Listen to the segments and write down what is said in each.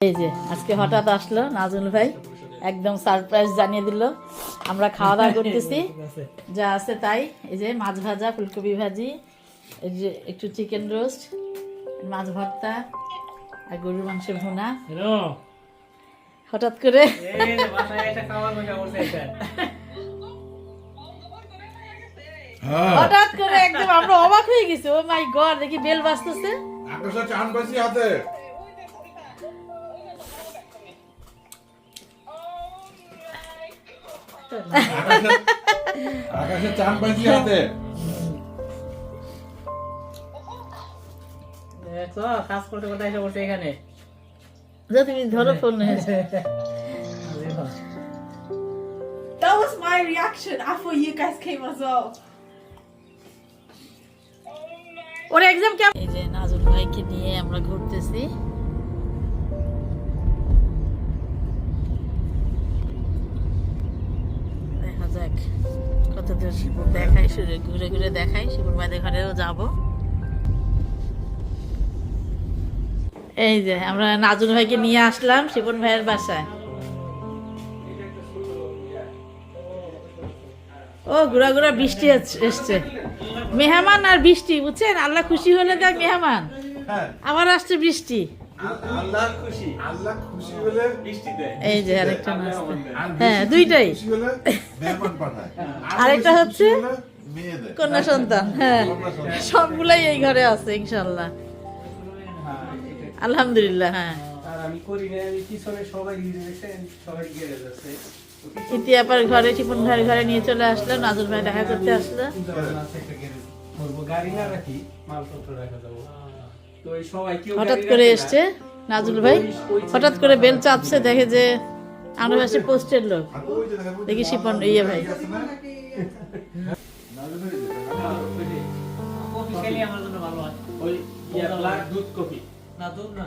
এই যে আজকে হঠাৎ আসলো নাজুল ভাই একদম সারপ্রাইজ জানিয়ে দিল। আমরা খাওয়া দাওয়া করতেছি। যা আছে তাই। এই যে মাছ ভাজা ফুলকপি ভাজি এই যে একটু চিকেন রোস্ট মাছ ভর্তা আর গরুর মাংসের ভুনা। হঠাৎ করে হ্যাঁ। হঠাৎ করে একদম আমরা অবাক হয়ে গেছি। ও মাই গড দেখি বেল বাজতেছে। আকাশে চান পাইছি হাতে। আকাশে পাইছি হাতে। কাজ করতে করতে এসে বসে এখানে। তুমি ধরো phone That was my reaction. I thought you guys came as well. ওর এক্সাম কেমন এই যে নাজুল ভাইকে নিয়ে আমরা ঘুরতেছি দেখা যাক কত শিবুর দেখাই ঘুরে ঘুরে দেখাই শিবুর মাদের ঘরেও যাব। এই যে আমরা নাজুল ভাইকে নিয়ে আসলাম শিবন ভাইয়ের বাসায়। ও ঘুরা ঘুরা বৃষ্টি এস- এসছে। মেহমান আর বৃষ্টি বুঝছেন? আল্লাহ খুশি হলে দেয় মেহমান। হ্যাঁ। আবার আসছে বৃষ্টি। আল্লাহ খুশি। আল্লাহ খুশি হলে বৃষ্টি দেয় এই যে আরেকটা নাস্তা হ্যাঁ দুইটাই। খুশি হলে মেহমান পাঠায়। আরেকটা হচ্ছে কন্যা সন্তান। হ্যাঁ কন্যা সবগুলাই এই ঘরে আছে ইনশাল্লাহ আলহামদুলিল্লাহ হ্যাঁ। আর আমি করি না আমি পিছনে সবাই গিয়ে দেখছে সবাই গিয়ে যাচ্ছে। ইতিহাপার ঘরে ভাইয়ের ঘরে নিয়ে চলে আসলো নাজুল ভাই দেখা করতে আসলো। গাড়ি না রাখি মালপত্র রাখা যাব। তো এই সবাই কেউ হঠাৎ করে এসছে নাজুল ভাই। হঠাৎ করে বেল চাপছে দেখে যে আমরা পাশে পোস্টের লোক। দেখো, শিপন ইয়ে ভাই। আছে না? নাজুল ভাই যে দেখো। ওই যে, কফি আমার জন্য ভালো ওই ব্ল্যাক দুধ কফি। না দুধ না।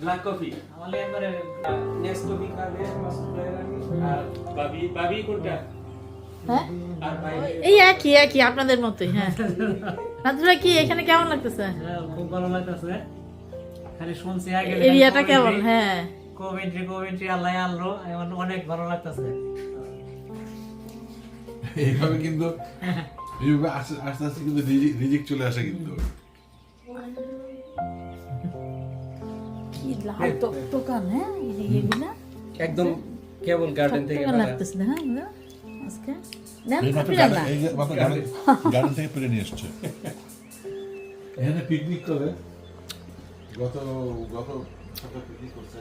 Black coffee. আমাদের নেক্সট কফি খাবে আর বাবি বাবি কোনটা? হ্যাঁ? এই একই একই আপনাদের মতোই হ্যাঁ। নাজুল কি এখানে কেমন লাগতেছে? হ্যাঁ, খুব ভালো লাগতেছে। খালি শুনছি আগে এরিয়াটা কেমন? হ্যাঁ। কোভেন্ট্রি কোভেন্ট্রি আল্লাহ আনলো। এখন অনেক ভালো লাগতেছে। এইভাবে কিন্তু এইভাবে আস্তে আস্তে কিন্তু রিজিক- চলে আসে কিন্তু। কি লাল টকটকান হ্যাঁ একদম কেবল গার্ডেন থেকে লাগতেছে হ্যাঁ আজকে নেন না গার্ডেন থেকে পেরে নিয়ে এসছে এখানে পিকনিক করে গত গত পিকনিক করছে